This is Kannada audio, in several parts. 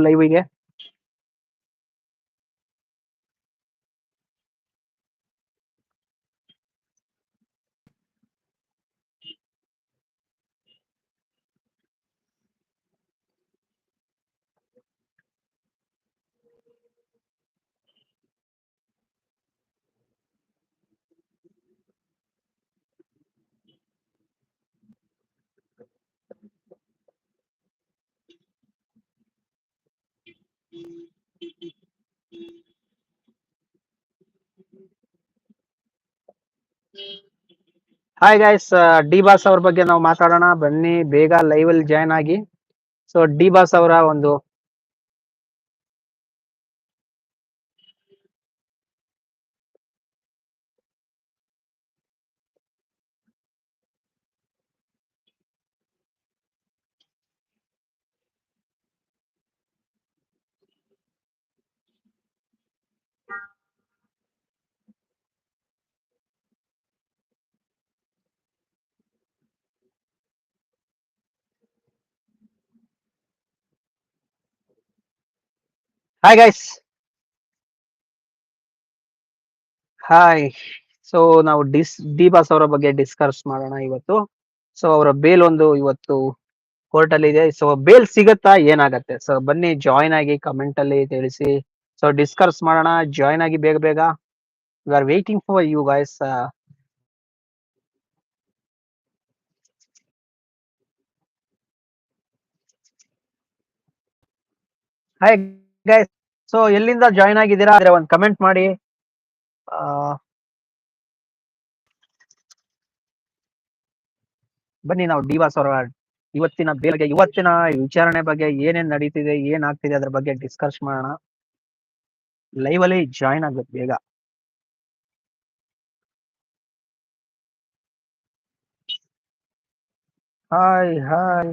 ಲೈವ್ಗೆ ಹಾಯ್ ಗಾಯ್ಸ್ ಡಿ ಬಾಸ್ ಅವ್ರ ಬಗ್ಗೆ ನಾವು ಮಾತಾಡೋಣ. ಬನ್ನಿ, ಬೇಗ ಲೈವ್ ಅಲ್ಲಿ ಜಾಯ್ನ್ ಆಗಿ. ಸೊ ಡಿ ಬಾಸ್ ಅವರ ಒಂದು ಹಾಯ್ ಗೈಸ್ ಹಾಯ್ ಸೊ ನಾವು ಡಿಸ್ ಡಿ ಅವರ ಬಗ್ಗೆ ಡಿಸ್ಕಸ್ ಮಾಡೋಣ ಇವತ್ತು. ಸೊ ಅವರ ಬೇಲ್ ಒಂದು ಇವತ್ತು ಕೋರ್ಟ್ ಅಲ್ಲಿ ಇದೆ. ಸೊ ಬೇಲ್ ಸಿಗತ್ತಾ? ಏನಾಗತ್ತೆ? ಸೊ ಬನ್ನಿ ಜಾಯಿನ್ ಆಗಿ ಕಮೆಂಟ್ ಅಲ್ಲಿ ತಿಳಿಸಿ. ಸೊ ಡಿಸ್ಕಸ್ ಮಾಡೋಣ. ಜಾಯಿನ್ ಆಗಿ ಬೇಗ ಬೇಗ. We are waiting for you guys hi guys so ಎಲ್ಲಿಂದ ಜಾಯಿನ್ ಆಗಿದ್ದೀರಾ? ಅಂದ್ರೆ ಒಂದು ಕಮೆಂಟ್ ಮಾಡಿ. ಬನ್ನಿ ನಾವು ಡಿವಾಸ್ ಅವರ ಇವತ್ತಿನ ಬೇರೆ ಇವತ್ತಿನ ವಿಚಾರಣೆ ಬಗ್ಗೆ ಏನೇನ್ ನಡೀತಿದೆ, ಏನ್ ಆಗ್ತಿದೆ ಅದ್ರ ಬಗ್ಗೆ ಡಿಸ್ಕಸ್ ಮಾಡೋಣ. ಲೈವ್ ಅಲ್ಲಿ ಜಾಯಿನ್ ಆಗ್ಬೇಕು ಬೇಗ. Hi hi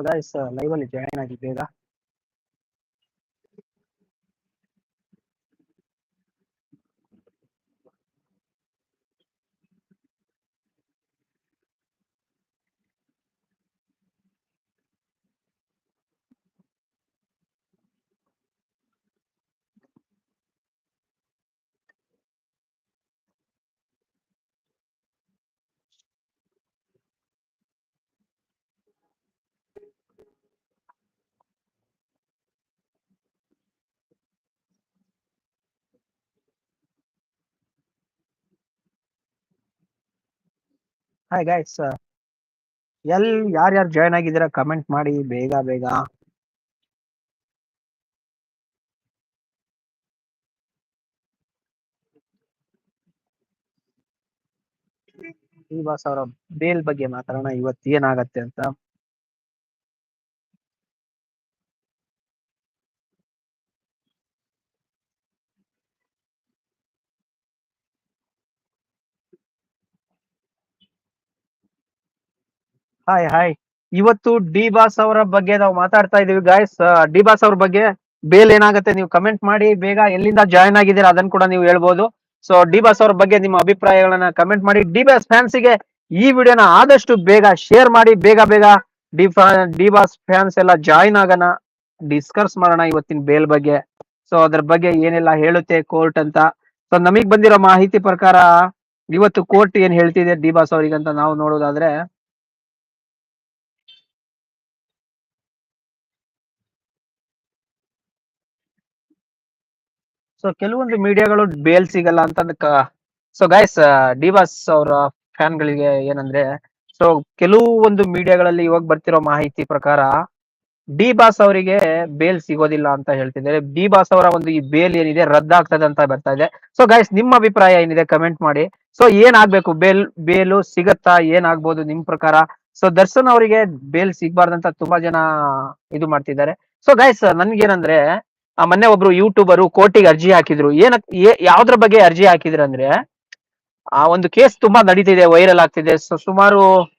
so guys live ಅಲ್ಲಿ ಜಾಯಿನ್ ಹಾಯ್ ಗಾಯ್ಸ್ ಎಲ್, ಯಾರ್ಯಾರು ಜಾಯ್ನ್ ಆಗಿದ್ದೀರಾ? ಕಮೆಂಟ್ ಮಾಡಿ, ಬೇಗ ಬೇಗ. ಈ ಅವರ ಬೇಲ್ ಬಗ್ಗೆ ಮಾತಾಡೋಣ. ಇವತ್ತು ಏನಾಗತ್ತೆ ಅಂತ. ಹಾಯ್ ಹಾಯ್ ಇವತ್ತು ಡಿ ಬಾಸ್ ಅವರ ಬಗ್ಗೆ ನಾವು ಮಾತಾಡ್ತಾ ಇದೀವಿ ಗಾಯ್ಸ್ ಡಿ ಬಾಸ್ ಅವ್ರ ಬಗ್ಗೆ ಬೇಲ್ ಏನಾಗುತ್ತೆ ನೀವು ಕಮೆಂಟ್ ಮಾಡಿ, ಬೇಗ ಎಲ್ಲಿಂದ ಜಾಯ್ನ್ ಆಗಿದ್ದೀರಾ ಅದನ್ನ ಕೂಡ ನೀವು ಹೇಳ್ಬೋದು. ಸೊ ಡಿ ಬಾಸ್ ಅವ್ರ ಬಗ್ಗೆ ನಿಮ್ಮ ಅಭಿಪ್ರಾಯಗಳನ್ನ ಕಮೆಂಟ್ ಮಾಡಿ. ಡಿ ಬಾಸ್ ಫ್ಯಾನ್ಸ್ಗೆ ಈ ವಿಡಿಯೋನ ಆದಷ್ಟು ಬೇಗ ಶೇರ್ ಮಾಡಿ, ಬೇಗ ಬೇಗ ಡಿ ಡಿ ಬಾಸ್ ಫ್ಯಾನ್ಸ್ ಎಲ್ಲ ಜಾಯ್ನ್ ಆಗೋಣ ಡಿಸ್ಕಸ್ ಮಾಡೋಣ ಇವತ್ತಿನ ಬೇಲ್ ಬಗ್ಗೆ. ಸೊ ಅದ್ರ ಬಗ್ಗೆ ಏನೆಲ್ಲ ಹೇಳುತ್ತೆ ಕೋರ್ಟ್ ಅಂತ. ಸೊ ನಮಗ್ ಬಂದಿರೋ ಮಾಹಿತಿ ಪ್ರಕಾರ, ಇವತ್ತು ಕೋರ್ಟ್ ಏನ್ ಹೇಳ್ತಿದೆ ಡಿ ಬಾಸ್ ಅವರಿಗಂತ ನಾವು ನೋಡೋದಾದ್ರೆ ಸೊ ಕೆಲವೊಂದು ಮೀಡಿಯಾಗಳು ಬೇಲ್ ಸಿಗಲ್ಲ ಅಂತ ಸೊ ಗೈಸ್ ಡಿವಾಸ್ ಅವರ ಫ್ಯಾನ್ ಗಳಿಗೆ ಏನಂದ್ರೆ ಸೊ ಕೆಲವೊಂದು ಮೀಡಿಯಾಗಳಲ್ಲಿ ಇವಾಗ ಬರ್ತಿರೋ ಮಾಹಿತಿ ಪ್ರಕಾರ ಡಿ ಬಾಸ್ ಅವರಿಗೆ ಬೇಲ್ ಸಿಗೋದಿಲ್ಲ ಅಂತ ಹೇಳ್ತಿದ್ದಾರೆ. ಡಿ ಬಾಸ್ ಅವರ ಒಂದು ಈ ಬೇಲ್ ಏನಿದೆ ರದ್ದಾಗ್ತದೆ ಅಂತ ಬರ್ತಾ ಇದೆ. ಸೊ ಗೈಸ್ ನಿಮ್ಮ ಅಭಿಪ್ರಾಯ ಏನಿದೆ ಕಮೆಂಟ್ ಮಾಡಿ. ಸೊ ಏನ್ ಆಗ್ಬೇಕು ಬೇಲ್, ಬೇಲು ಸಿಗತ್ತಾ? ಏನ್ ಆಗ್ಬೋದು ನಿಮ್ ಪ್ರಕಾರ? ಸೊ ದರ್ಶನ್ ಅವರಿಗೆ ಬೇಲ್ ಸಿಗ್ಬಾರ್ದಂತ ತುಂಬಾ ಜನ ಇದು ಮಾಡ್ತಿದ್ದಾರೆ. ಸೊ ಗೈಸ್ ನನ್ಗೇನಂದ್ರೆ ಮೊನ್ನೆ ಒಬ್ರು ಯೂಟ್ಯೂಬರು ಕೋರ್ಟಿಗೆ ಅರ್ಜಿ ಹಾಕಿದ್ರು. ಏನ ಯಾವ್ದ್ರ ಬಗ್ಗೆ ಅರ್ಜಿ ಹಾಕಿದ್ರು ಅಂದ್ರೆ, ಆ ಒಂದು ಕೇಸ್ ತುಂಬಾ ನಡೀತಿದೆ, ವೈರಲ್ ಆಗ್ತಿದೆ. ಸೊ, ಸುಮಾರು,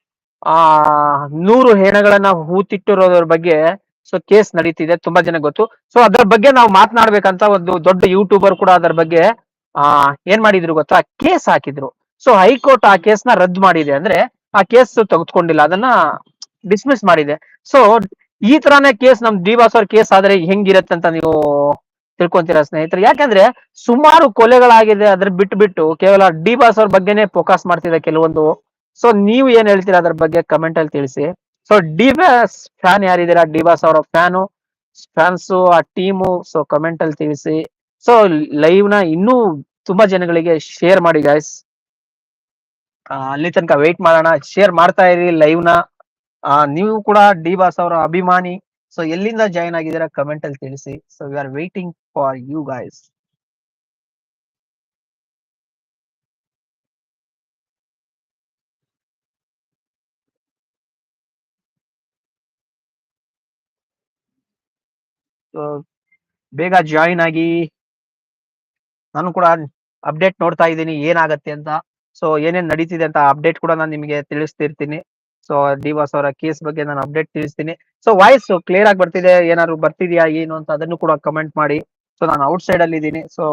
ಆ, ನೂರು ಹೆಣಗಳನ್ನ ಹೂತಿಟ್ಟಿರೋದ್ರ ಬಗ್ಗೆ, ಸೊ, ಕೇಸ್ ನಡೀತಿದೆ, ತುಂಬಾ ಜನ ಗೊತ್ತು. ಸೊ, ಅದ್ರ ಬಗ್ಗೆ ನಾವು ಮಾತನಾಡ್ಬೇಕಂತ ಒಂದು ದೊಡ್ಡ ಯೂಟ್ಯೂಬರ್ ಕೂಡ ಅದ್ರ ಬಗ್ಗೆ, ಆ, ಏನ್ ಮಾಡಿದ್ರು ಗೊತ್ತಾ? ಕೇಸ್ ಹಾಕಿದ್ರು. ಸೊ, ಹೈಕೋರ್ಟ್ ಆ ಕೇಸ್ನ ರದ್ದು ಮಾಡಿದೆ ಅಂದ್ರೆ, ಆ ಕೇಸ್ ತೆಗೆದುಕೊಂಡಿಲ್ಲ, ಅದನ್ನ ಡಿಸ್ಮಿಸ್ ಮಾಡಿದೆ. ಸೊ ಈ ತರಾನೇ ಕೇಸ್ ನಮ್ ಬಾಸ್ ಅವ್ರ ಕೇಸ್ ಆದ್ರೆ ಹೆಂಗಿರತ್ತೆ ಅಂತ ನೀವು ತಿಳ್ಕೊಂತೀರಾ ಸ್ನೇಹಿತರೆ. ಯಾಕಂದ್ರೆ ಸುಮಾರು ಕೊಲೆಗಳಾಗಿದೆ ಅದ್ರ ಬಿಟ್ಟು ಬಿಟ್ಟು ಕೇವಲ ಡಿ ಬಾಸ್ ಅವ್ರ ಬಗ್ಗೆನೇ ಫೋಕಸ್ ಮಾಡ್ತಿದೆ ಕೆಲವೊಂದು. ಸೊ ನೀವು ಏನ್ ಹೇಳ್ತೀರಾ ಅದ್ರ ಬಗ್ಗೆ ಕಮೆಂಟ್ ಅಲ್ಲಿ ತಿಳಿಸಿ. ಸೊ ಡಿ ಬಾಸ್ ಫ್ಯಾನ್ ಯಾರಿದ್ದೀರಾ ಡಿ ಬಾಸ್ ಅವರ ಫ್ಯಾನು ಫ್ಯಾನ್ಸ್ ಆ ಟೀಮು ಸೊ ಕಮೆಂಟ್ ಅಲ್ಲಿ ತಿಳಿಸಿ. ಸೊ ಲೈವ್ನ ಇನ್ನೂ ತುಂಬಾ ಜನಗಳಿಗೆ ಶೇರ್ ಮಾಡಿ ಗಾಯ್ಸ್ ಅಲ್ಲಿ ತನಕ ವೆಯ್ಟ್ ಮಾಡೋಣ. ಶೇರ್ ಮಾಡ್ತಾ ಇರಿ ಲೈವ್ನ. ಆ, ನೀವು ಕೂಡ ಡಿ ಬಾಸ್ ಅವರ ಅಭಿಮಾನಿ. ಸೊ ಎಲ್ಲಿಂದ ಜಾಯಿನ್ ಆಗಿದ್ದೀರಾ ಕಮೆಂಟ್ ಅಲ್ಲಿ ತಿಳಿಸಿ. So we are waiting for you guys so ಬೇಗ ಜಾಯಿನ್ ಆಗಿ. ನಾನು ಕೂಡ ಅಪ್ಡೇಟ್ ನೋಡ್ತಾ ಇದ್ದೀನಿ ಏನಾಗತ್ತೆ ಅಂತ. ಸೊ ಏನೇನ್ ನಡೀತಿದೆ ಅಂತ ಅಪ್ಡೇಟ್ ಕೂಡ ನಾನು ನಿಮಗೆ ತಿಳಿಸ್ತಿರ್ತೀನಿ. ಸೊ ಡಿವಾಸ್ ಅವರ ಕೇಸ್ ಬಗ್ಗೆ ನಾನು ಅಪ್ಡೇಟ್ ತಿಳಿಸ್ತೀನಿ. ಸೊ ವಾಯ್ಸ್ ಕ್ಲಿಯರ್ ಆಗಿ ಬರ್ತಿದೆ. ಏನಾದ್ರು ಬರ್ತಿದ್ಯಾ, ಏನು ಅಂತ ಅದನ್ನು ಕೂಡ ಕಮೆಂಟ್ ಮಾಡಿ. ಸೊ ನಾನು ಔಟ್ ಸೈಡ್ ಅಲ್ಲಿ ಇದ್ದೀನಿ. ಸೊ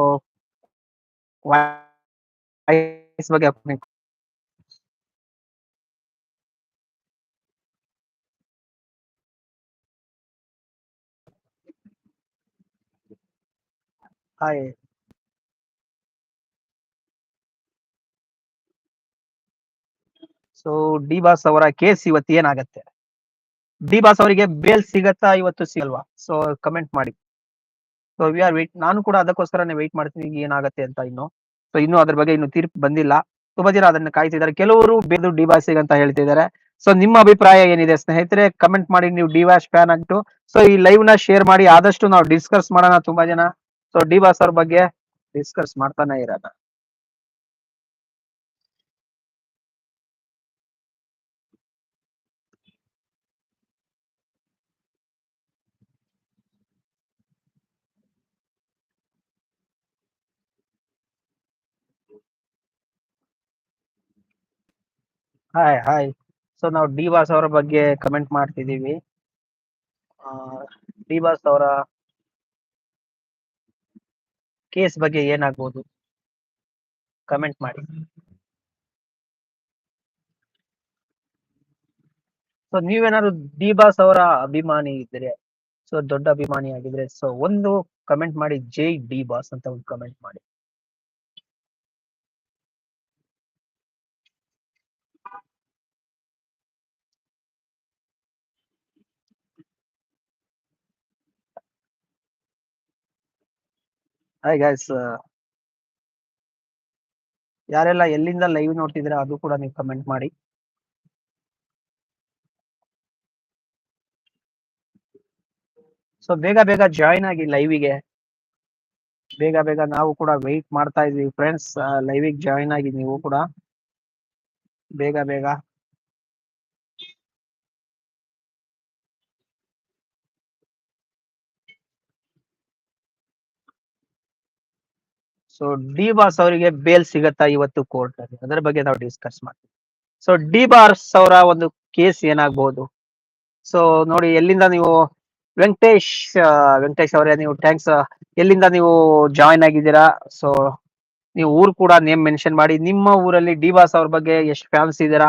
ವಾಯ್ಸ್ ಬಗ್ಗೆ ಹಾಯ್ ಸೊ ಡಿ ಬಾಸ್ ಅವರ ಕೇಸ್ ಇವತ್ತು ಏನಾಗತ್ತೆ? ಡಿ ಬಾಸ್ ಅವರಿಗೆ ಬೇಲ್ ಸಿಗತ್ತಾ ಇವತ್ತು ಸಿಗಲ್ವಾ? ಸೊ ಕಮೆಂಟ್ ಮಾಡಿ. ಸೊ ವಿ ಆರ್ ವೇಟ್ ನಾನು ಕೂಡ ಅದಕ್ಕೋಸ್ಕರನೇ ವೇಟ್ ಮಾಡ್ತೀನಿ ಏನಾಗತ್ತೆ ಅಂತ ಇನ್ನು. ಸೊ ಇನ್ನು ಅದ್ರ ಬಗ್ಗೆ ಇನ್ನು ತೀರ್ಪು ಬಂದಿಲ್ಲ. ತುಂಬಾ ಜನ ಅದನ್ನ ಕಾಯ್ತಿದ್ದಾರೆ. ಕೆಲವರು ಬೇದು ಡಿ ಬಾಸಿಗೆ ಅಂತ ಹೇಳ್ತಿದ್ದಾರೆ. ಸೊ ನಿಮ್ಮ ಅಭಿಪ್ರಾಯ ಏನಿದೆ ಸ್ನೇಹಿತರೆ? ಕಮೆಂಟ್ ಮಾಡಿ, ನೀವು ಡಿ ವಾಶ್ ಫ್ಯಾನ್ ಆಗ್ಬಿಟ್ಟು ಸೊ ಈ ಲೈವ್ನ ಶೇರ್ ಮಾಡಿ, ಆದಷ್ಟು ನಾವು ಡಿಸ್ಕಸ್ ಮಾಡೋಣ ತುಂಬಾ ಜನ. ಸೊ ಡಿ ಬಾಸ್ ಅವ್ರ ಬಗ್ಗೆ ಡಿಸ್ಕಸ್ ಮಾಡ್ತಾನೆ ಇರೋಣ. ಹಾಯ್ ಹಾಯ್ ಸೊ ನಾವು ಡಿ ಬಾಸ್ ಅವರ ಬಗ್ಗೆ ಕಮೆಂಟ್ ಮಾಡ್ತಿದೀವಿ ಡಿ ಬಾಸ್ ಅವರ ಕೇಸ್ ಬಗ್ಗೆ ಏನಾಗ್ಬೋದು? ಕಮೆಂಟ್ ಮಾಡಿ. ಸೊ ನೀವೇನಾದ್ರು ಡಿ ಬಾಸ್ ಅವರ ಅಭಿಮಾನಿ ಇದ್ರೆ ಸೊ ದೊಡ್ಡ ಅಭಿಮಾನಿ ಆಗಿದ್ರೆ ಸೊ ಒಂದು ಕಮೆಂಟ್ ಮಾಡಿ, ಜೈ ಡಿ ಬಾಸ್ ಅಂತ ಒಂದು ಕಮೆಂಟ್ ಮಾಡಿ. ಹಾಯ್ ಗೈಸ್ ಯಾರೆಲ್ಲ ಎಲ್ಲಿಂದ ಲೈವ್ ನೋಡ್ತಿದ್ರೆ ಅದು ಕೂಡ ನೀವು ಕಮೆಂಟ್ ಮಾಡಿ. ಸೊ ಬೇಗ ಬೇಗ ಜಾಯಿನ್ ಆಗಿ ಲೈವಿಗೆ ಬೇಗ ಬೇಗ ನಾವು ಕೂಡ ವೆಯ್ಟ್ ಮಾಡ್ತಾ ಇದೀವಿ ಫ್ರೆಂಡ್ಸ್ ಲೈವಿಗೆ ಜಾಯಿನ್ ಆಗಿ ನೀವು ಕೂಡ. ಬೇಗ ಬೇಗ. ಸೊ ಡಿ ಬಾಸ್ ಅವರಿಗೆ ಬೇಲ್ ಸಿಗತ್ತಾ ಇವತ್ತು ಕೋರ್ಟ್ ಅಲ್ಲಿ? ಅದರ ಬಗ್ಗೆ ನಾವು ಡಿಸ್ಕಸ್ ಮಾಡ್ತೀವಿ. ಸೊ ಡಿ ಬಾಸ್ ಅವರ ಒಂದು ಕೇಸ್ ಏನಾಗಬಹುದು ಸೊ ನೋಡಿ, ಎಲ್ಲಿಂದ ನೀವು ವೆಂಕಟೇಶ್ ವೆಂಕಟೇಶ್ ಅವರೇ, ನೀವು ಥ್ಯಾಂಕ್ಸ್ ಎಲ್ಲಿಂದ ನೀವು ಜಾಯಿನ್ ಆಗಿದ್ದೀರಾ? ಸೊ ನೀವು ಊರು ಕೂಡ ನೇಮ್ ಮೆನ್ಷನ್ ಮಾಡಿ. ನಿಮ್ಮ ಊರಲ್ಲಿ ಡಿ ಬಾಸ್ ಅವ್ರ ಬಗ್ಗೆ ಎಷ್ಟು ಫ್ಯಾನ್ಸ್ ಇದ್ದೀರಾ?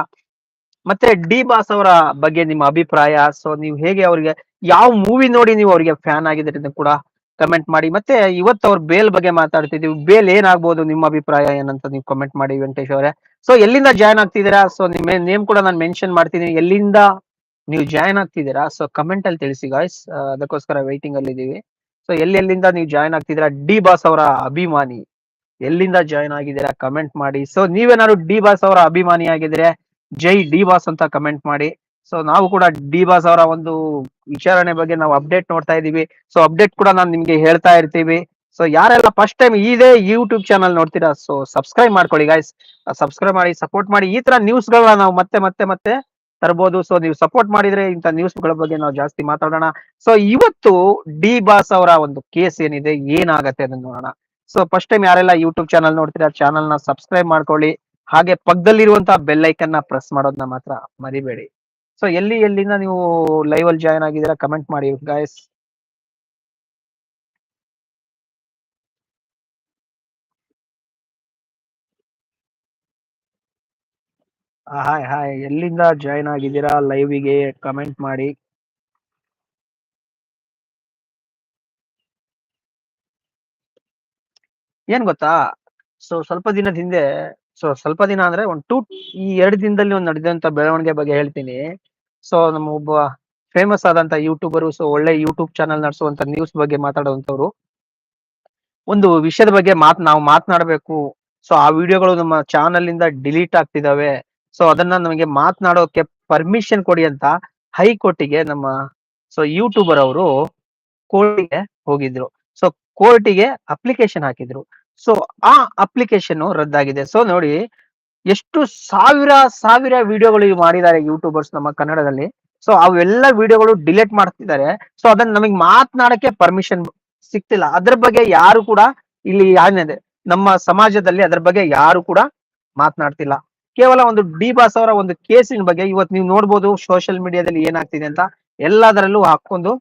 ಮತ್ತೆ ಡಿ ಬಾಸ್ ಅವರ ಬಗ್ಗೆ ನಿಮ್ಮ ಅಭಿಪ್ರಾಯ? ಸೊ ನೀವು ಹೇಗೆ ಅವರಿಗೆ, ಯಾವ ಮೂವಿ ನೋಡಿ ನೀವು ಅವರಿಗೆ ಫ್ಯಾನ್ ಆಗಿದ್ದೀರಿ ಕೂಡ ಕಮೆಂಟ್ ಮಾಡಿ. ಮತ್ತೆ ಇವತ್ತು ಅವ್ರ ಬೇಲ್ ಬಗ್ಗೆ ಮಾತಾಡ್ತಿದೀವಿ. ಬೇಲ್ ಏನಾಗ್ಬೋದು ನಿಮ್ಮ ಅಭಿಪ್ರಾಯ ಏನಂತ ನೀವು ಕಮೆಂಟ್ ಮಾಡಿ ವೆಂಕಟೇಶ್ ಅವರೇ. ಸೊ ಎಲ್ಲಿಂದ ಜಾಯ್ನ್ ಆಗ್ತಿದ್ದೀರಾ? ಸೊ ನಿಮ್ಮ ನೇಮ್ ಕೂಡ ನಾನು ಮೆನ್ಷನ್ ಮಾಡ್ತೀನಿ. ಎಲ್ಲಿಂದ ನೀವು ಜಾಯ್ನ್ ಆಗ್ತಿದ್ದೀರಾ? ಸೊ ಕಮೆಂಟ್ ಅಲ್ಲಿ ತಿಳಿಸಿ ಗಾಯ್ಸ್ ಅದಕ್ಕೋಸ್ಕರ ವೈಟಿಂಗ್ ಅಲ್ಲಿ ಇದೀವಿ. ಸೊ ಎಲ್ಲೆಲ್ಲಿಂದ ನೀವು ಜಾಯ್ನ್ ಆಗ್ತಿದ್ದೀರಾ? ಡಿ ಬಾಸ್ ಅವರ ಅಭಿಮಾನಿ. ಎಲ್ಲಿಂದ ಜಾಯ್ನ್ ಆಗಿದ್ದೀರಾ? ಕಮೆಂಟ್ ಮಾಡಿ. ಸೊ ನೀವೇನಾದ್ರು ಡಿ ಬಾಸ್ ಅವರ ಅಭಿಮಾನಿ ಆಗಿದ್ರೆ ಜೈ ಡಿ ಬಾಸ್ ಅಂತ ಕಮೆಂಟ್ ಮಾಡಿ. ಸೊ ನಾವು ಕೂಡ ಡಿ ಬಾಸ್ ಅವರ ಒಂದು ವಿಚಾರಣೆ ಬಗ್ಗೆ ನಾವು ಅಪ್ಡೇಟ್ ನೋಡ್ತಾ ಇದೀವಿ ಸೊ ಅಪ್ಡೇಟ್ ಕೂಡ ನಾನು ನಿಮ್ಗೆ ಹೇಳ್ತಾ ಇರ್ತೀವಿ. ಸೊ ಯಾರೆಲ್ಲ ಫಸ್ಟ್ ಟೈಮ್ ಇದೇ ಯೂಟ್ಯೂಬ್ ಚಾನಲ್ ನೋಡ್ತೀರಾ ಸೊ ಸಬ್ಸ್ಕ್ರೈಬ್ ಮಾಡ್ಕೊಳ್ಳಿ ಗಾಯ್ಸ್ ಸಬ್ಸ್ಕ್ರೈಬ್ ಮಾಡಿ ಸಪೋರ್ಟ್ ಮಾಡಿ, ಈ ತರ ನ್ಯೂಸ್ ಗಳನ್ನ ನಾವು ಮತ್ತೆ ಮತ್ತೆ ಮತ್ತೆ ತರಬಹುದು ಸೊ ನೀವು ಸಪೋರ್ಟ್ ಮಾಡಿದ್ರೆ ಇಂಥ ನ್ಯೂಸ್ಗಳ ಬಗ್ಗೆ ನಾವು ಜಾಸ್ತಿ ಮಾತಾಡೋಣ. ಸೊ ಇವತ್ತು ಡಿ ಬಾಸ್ ಅವರ ಒಂದು ಕೇಸ್ ಏನಿದೆ, ಏನಾಗತ್ತೆ ಅದನ್ನ ನೋಡೋಣ. ಸೊ ಫಸ್ಟ್ ಟೈಮ್ ಯಾರೆಲ್ಲ ಯೂಟ್ಯೂಬ್ ಚಾನಲ್ ನೋಡ್ತೀರಾ ಚಾನಲ್ನ ಸಬ್ಸ್ಕ್ರೈಬ್ ಮಾಡ್ಕೊಳ್ಳಿ. ಹಾಗೆ ಪಕ್ಕದಲ್ಲಿರುವಂತಹ ಬೆಲ್ ಐಕನ್ನ ಪ್ರೆಸ್ ಮಾಡೋದನ್ನ ಮಾತ್ರ ಮರಿಬೇಡಿ. ಸೊ ಎಲ್ಲಿ, ಎಲ್ಲಿಂದ ನೀವು ಲೈವ್ ಅಲ್ಲಿ ಜಾಯ್ನ್ ಆಗಿದ್ದೀರಾ? ಕಮೆಂಟ್ ಮಾಡಿ ಗಾಯಸ್ ಹಾಯ್ ಹಾಯ್ ಎಲ್ಲಿಂದ ಜಾಯ್ನ್ ಆಗಿದ್ದೀರಾ? ಲೈವಿಗೆ ಕಮೆಂಟ್ ಮಾಡಿ. ಏನ್ ಗೊತ್ತಾ? ಸೊ ಸ್ವಲ್ಪ ದಿನದ ಹಿಂದೆ ಸೊ ಸ್ವಲ್ಪ ದಿನ ಅಂದ್ರೆ ಒಂದು ಟೂ ಈ ಎರಡು ದಿನದಲ್ಲಿ ಒಂದು ನಡೆದಂತ ಬೆಳವಣಿಗೆ ಬಗ್ಗೆ ಹೇಳ್ತೀನಿ. ಸೊ ನಮ್ಮ ಒಬ್ಬ ಫೇಮಸ್ ಆದಂತ ಯೂಟ್ಯೂಬರು ಸೊ ಒಳ್ಳೆ ಯೂಟ್ಯೂಬ್ ಚಾನಲ್ ನಡೆಸುವಂತ ನ್ಯೂಸ್ ಬಗ್ಗೆ ಮಾತಾಡುವಂತವ್ರು. ಒಂದು ವಿಷಯದ ಬಗ್ಗೆ ಮಾತ್, ನಾವು ಮಾತನಾಡಬೇಕು. ಸೊ ಆ ವಿಡಿಯೋಗಳು ನಮ್ಮ ಚಾನಲ್ ಇಂದ ಡಿಲೀಟ್ ಆಗ್ತಿದಾವೆ. ಸೊ ಅದನ್ನ ನಮಗೆ ಮಾತನಾಡೋಕೆ ಪರ್ಮಿಷನ್ ಕೊಡಿ ಅಂತ ಹೈಕೋರ್ಟಿಗೆ ನಮ್ಮ ಸೊ ಯೂಟ್ಯೂಬರ್ ಅವರು ಕೋರ್ಟಿಗೆ ಹೋಗಿದ್ರು. ಸೊ ಕೋರ್ಟಿಗೆ ಅಪ್ಲಿಕೇಶನ್ ಹಾಕಿದ್ರು. ಸೊ ಆ ಅಪ್ಲಿಕೇಶನ್ ರದ್ದಾಗಿದೆ. ಸೊ ನೋಡಿ ಎಷ್ಟು ಸಾವಿರ ಸಾವಿರ ವಿಡಿಯೋಗಳು ಮಾಡಿದ್ದಾರೆ ಯೂಟ್ಯೂಬರ್ಸ್ ನಮ್ಮ ಕನ್ನಡದಲ್ಲಿ. ಸೊ ಅವೆಲ್ಲ ವಿಡಿಯೋಗಳು ಡಿಲೀಟ್ ಮಾಡ್ತಿದ್ದಾರೆ. ಸೊ ಅದನ್ನ ನಮಗೆ ಮಾತನಾಡಕ್ಕೆ ಪರ್ಮಿಷನ್ ಸಿಕ್ತಿಲ್ಲ ಅದ್ರ ಬಗ್ಗೆ ಯಾರು ಕೂಡ ಇಲ್ಲಿ ಏನಿದೆ ನಮ್ಮ ಸಮಾಜದಲ್ಲಿ ಅದ್ರ ಬಗ್ಗೆ ಯಾರು ಕೂಡ ಮಾತನಾಡ್ತಿಲ್ಲ. ಕೇವಲ ಒಂದು ಡಿ ಬಾಸ್ ಅವರ ಒಂದು ಕೇಸಿನ ಬಗ್ಗೆ ಇವತ್ತು ನೀವು ನೋಡ್ಬೋದು ಸೋಷಿಯಲ್ ಮೀಡಿಯಾದಲ್ಲಿ ಏನಾಗ್ತಿದೆ ಅಂತ ಎಲ್ಲದರಲ್ಲೂ ಹಾಕೊಂಡು